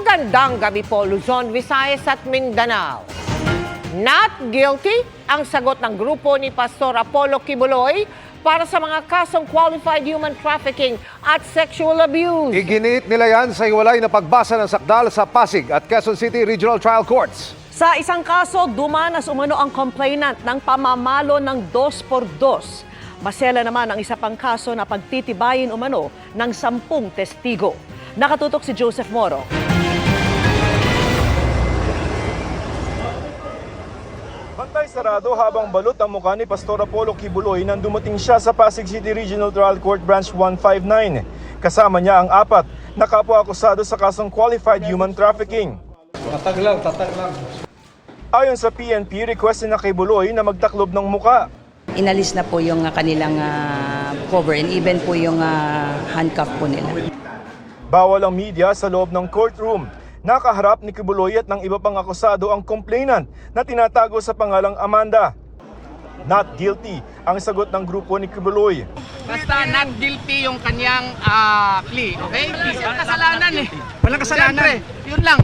Magandang gabi po Luzon, Visayas at Mindanao. Not guilty ang sagot ng grupo ni Pastor Apollo Kibuloy para sa mga kasong qualified human trafficking at sexual abuse. Iginiit nila yan sa hiwalay na pagbasa ng sakdal sa Pasig at Quezon City Regional Trial Courts. Sa isang kaso, dumanas umano ang complainant ng pamamalo ng dos por dos. Masela naman ang isa pang kaso na pagtitibayin umano ng sampung testigo. Nakatutok si Joseph Moro. Sarado habang balot ang mukha ni Pastor Apollo Kibuloy nang dumating siya sa Pasig City Regional Trial Court Branch 159. Kasama niya ang apat na kapwa-akusado sa kasong qualified human trafficking. Tatag lang, tatag lang. Ayon sa PNP, request ni na Kibuloy na magtaklob ng muka. Inalis na po yung ah, kanilang ah, cover and even po yung ah, handcuff po nila. Bawal ang media sa loob ng courtroom. Nakaharap ni Kibuloy at ng iba pang akusado ang complainant na tinatago sa pangalang Amanda. Not guilty ang sagot ng grupo ni Kibuloy. Basta not guilty yung kanyang ah, plea, okay? Walang kasalanan eh. Walang kasalanan. Siyempre, yun lang.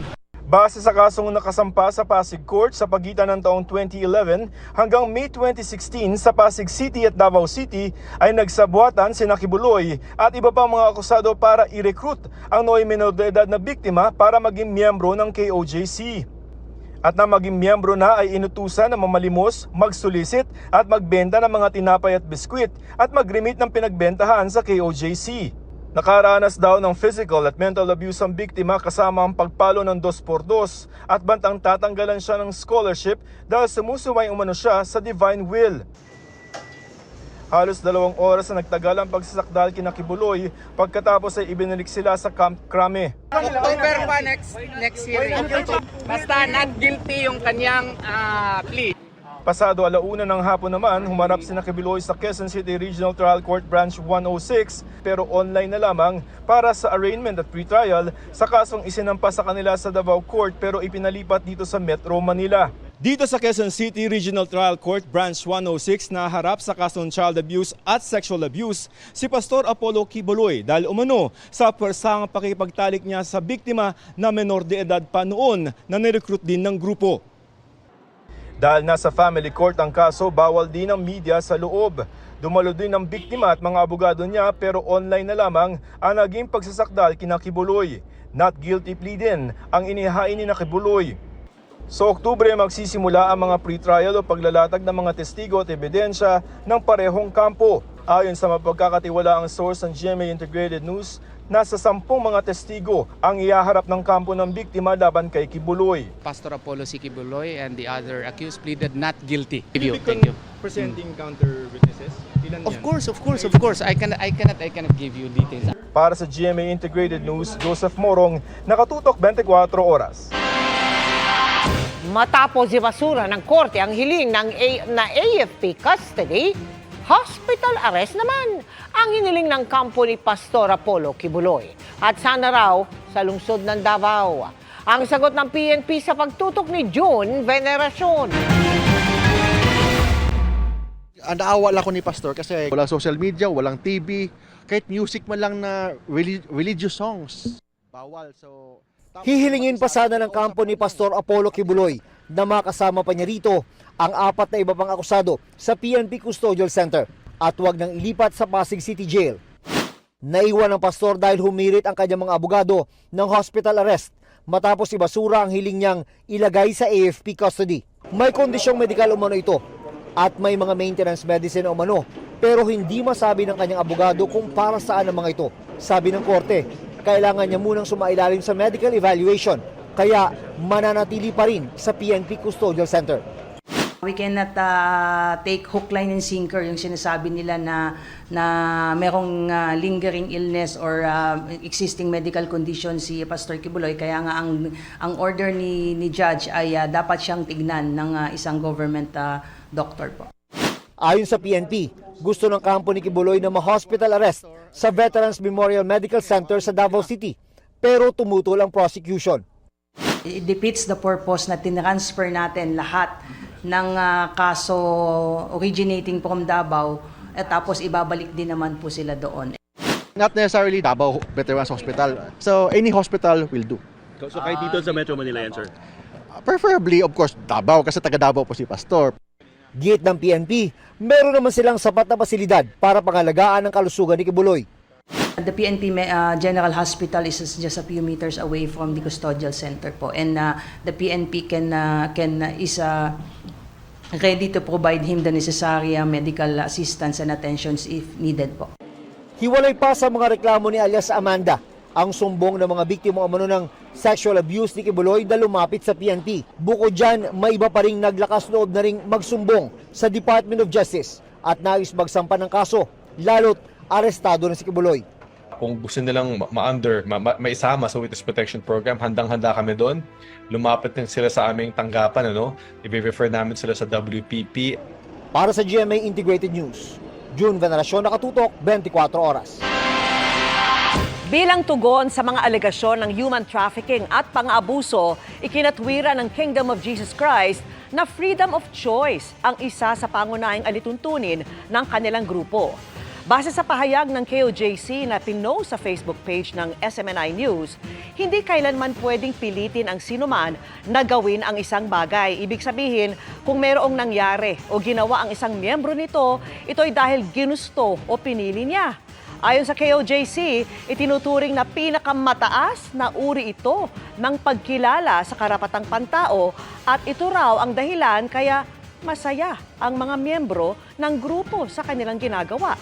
Base sa kasong nakasampa sa Pasig Court sa pagitan ng taong 2011 hanggang May 2016 sa Pasig City at Davao City ay nagsabuatan si Nakibuloy at iba pang mga akusado para i-recruit ang noy minor de edad na biktima para maging miyembro ng KOJC. At na maging miyembro na ay inutusan na mamalimos, magsulisit at magbenta ng mga tinapay at biskwit at mag-remit ng pinagbentahan sa KOJC. Nakaranas daw ng physical at mental abuse ang biktima kasama ang pagpalo ng dos por dos at bantang tatanggalan siya ng scholarship dahil sumusuway umano siya sa divine will. Halos dalawang oras na nagtagal ang pagsasakdal kina Kibuloy pagkatapos ay ibinalik sila sa Camp Crame. October pa next next hearing. Basta not guilty yung kanyang ah, plea. Pasado alauna ng hapon naman, humarap si Nakibiloy sa Quezon City Regional Trial Court Branch 106 pero online na lamang para sa arraignment at pretrial sa kasong isinampa sa kanila sa Davao Court pero ipinalipat dito sa Metro Manila. Dito sa Quezon City Regional Trial Court Branch 106 na harap sa kasong child abuse at sexual abuse si Pastor Apollo Kibuloy dahil umano sa persang pakipagtalik niya sa biktima na menor de edad pa noon na nirecruit din ng grupo. Dahil nasa family court ang kaso, bawal din ang media sa loob. Dumalo din ang biktima at mga abogado niya pero online na lamang ang naging pagsasakdal kina. Not guilty plea din ang inihain ni na Kibuloy. Sa Oktubre magsisimula ang mga pre-trial o paglalatag ng mga testigo at ebidensya ng parehong kampo. Ayon sa mapagkakatiwalaang source ng GMA Integrated News, nasa sampung mga testigo ang iyaharap ng kampo ng biktima laban kay Kibuloy. Pastor Apollo Sikibuloy and the other accused pleaded not guilty. Thank you. Thank you. presenting counter witnesses? Ilan Of course, of course, of course. I can I cannot I cannot give you details. Para sa GMA Integrated News, Joseph Morong, nakatutok 24 oras. Matapos ibasura ng korte ang hiling ng A- na AFP custody, hospital arrest naman ang hiniling ng kampo ni Pastor Apollo Kibuloy. At sana raw sa lungsod ng Davao. Ang sagot ng PNP sa pagtutok ni June Veneracion. ang naawa lang ako ni Pastor kasi walang social media, walang TV, kahit music man lang na reli- religious songs. Bawal. So, Hihilingin pa sana ng kampo ni Pastor Apollo Kibuloy na makasama pa niya rito ang apat na iba pang akusado sa PNP Custodial Center at huwag nang ilipat sa Pasig City Jail. Naiwan ng pastor dahil humirit ang kanyang mga abogado ng hospital arrest matapos ibasura ang hiling niyang ilagay sa AFP custody. May kondisyong medikal umano ito at may mga maintenance medicine umano pero hindi masabi ng kanyang abogado kung para saan ang mga ito. Sabi ng korte, kailangan niya munang sumailalim sa medical evaluation kaya mananatili pa rin sa PNP Custodial Center. We cannot ah, take hook, line, and sinker yung sinasabi nila na, na merong ah, lingering illness or ah, existing medical condition si Pastor Kibuloy. Kaya nga ang, ang order ni, ni Judge ay ah, dapat siyang tignan ng ah, isang government ah, doctor po. Ayon sa PNP, gusto ng kampo ni Kibuloy na ma-hospital arrest sa Veterans Memorial Medical Center sa Davao City pero tumutol ang prosecution. It defeats the purpose na tinransfer natin lahat ng ah, kaso originating from Davao at tapos ibabalik din naman po sila doon. not necessarily Davao Veterans Hospital. So, any hospital will do. So kahit dito sa Metro Manila yan, sir? Preferably, of course, Davao kasi taga Davao po si Pastor. Git ng PNP, meron naman silang sapat na pasilidad para pangalagaan ang kalusugan ni Kibuloy. The PNP uh, General Hospital is just a few meters away from the custodial center po. And uh, the PNP can, uh, can, uh, is uh, ready to provide him the necessary uh, medical assistance and attentions if needed po. Hiwalay pa sa mga reklamo ni alias Amanda ang sumbong ng mga biktima umano ng sexual abuse ni Kibuloy na lumapit sa PNP. Bukod dyan, may iba pa ring naglakas loob na ring magsumbong sa Department of Justice at nais magsampa ng kaso, lalo't arestado na si Kibuloy. Kung gusto nilang ma- ma-under, ma- ma- maisama sa Witness Protection Program, handang-handa kami doon. Lumapit din sila sa aming tanggapan, ano? I-refer namin sila sa WPP. Para sa GMA Integrated News, June Veneracion nakatutok 24 oras. Bilang tugon sa mga alegasyon ng human trafficking at pang-abuso, ikinatwira ng Kingdom of Jesus Christ na freedom of choice ang isa sa pangunahing alituntunin ng kanilang grupo. Base sa pahayag ng KOJC na pinost sa Facebook page ng SMNI News, hindi kailanman pwedeng pilitin ang sinuman na gawin ang isang bagay. Ibig sabihin, kung mayroong nangyari o ginawa ang isang miyembro nito, ito'y dahil ginusto o pinili niya. Ayon sa KOJC, itinuturing na pinakamataas na uri ito ng pagkilala sa karapatang pantao at ito raw ang dahilan kaya masaya ang mga miyembro ng grupo sa kanilang ginagawa.